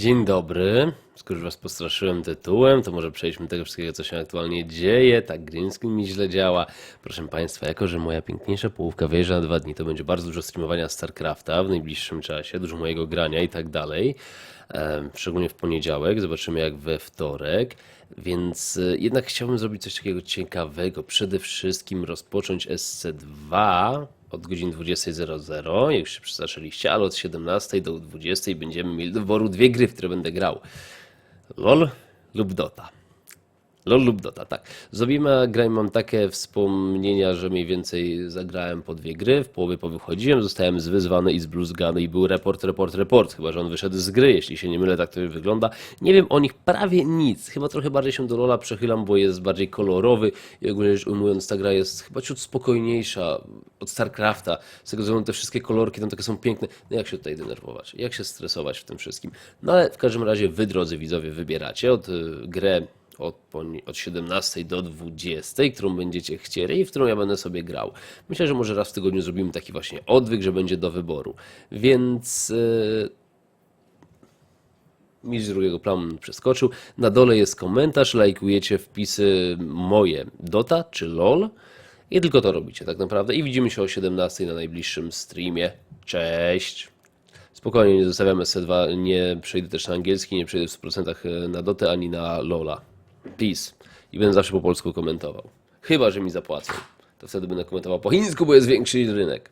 Dzień dobry. Skoro już was postraszyłem tytułem, to może przejdźmy do tego wszystkiego, co się aktualnie dzieje. Tak, green mi źle działa. Proszę Państwa, jako że moja piękniejsza połówka wyjeżdża na dwa dni, to będzie bardzo dużo streamowania StarCrafta w najbliższym czasie, dużo mojego grania i tak dalej. Szczególnie w poniedziałek, zobaczymy jak we wtorek. Więc e, jednak chciałbym zrobić coś takiego ciekawego. Przede wszystkim rozpocząć SC2 od godziny 20.00, jak się przestraszyliście, ale od 17 do 20 będziemy mieli do wyboru dwie gry, w które będę grał. LOL lub Dota. LOL lub Dota, tak. Zrobimy grę i mam takie wspomnienia, że mniej więcej zagrałem po dwie gry, w połowie powychodziłem, zostałem zwyzwany i zbluzgany i był report, report, report, chyba że on wyszedł z gry, jeśli się nie mylę, tak to wygląda. Nie wiem o nich prawie nic, chyba trochę bardziej się do LoLa przechylam, bo jest bardziej kolorowy i ogólnie rzecz ujmując ta gra jest chyba ciut spokojniejsza od StarCrafta, z tego względu te wszystkie kolorki tam takie są piękne, no jak się tutaj denerwować, jak się stresować w tym wszystkim. No ale w każdym razie wy, drodzy widzowie, wybieracie od y, grę od, od 17 do 20, którą będziecie chcieli i w którą ja będę sobie grał. Myślę, że może raz w tygodniu zrobimy taki właśnie odwyk, że będzie do wyboru. Więc yy, mistrz drugiego planu przeskoczył. Na dole jest komentarz, lajkujecie wpisy moje Dota czy LOL i tylko to robicie tak naprawdę. I widzimy się o 17 na najbliższym streamie. Cześć! Spokojnie, nie zostawiamy S2, nie przejdę też na angielski, nie przejdę w 100% na Dotę ani na LOLa. Peace. I będę zawsze po polsku komentował. Chyba, że mi zapłacą. To wtedy będę komentował po chińsku, bo jest większy rynek.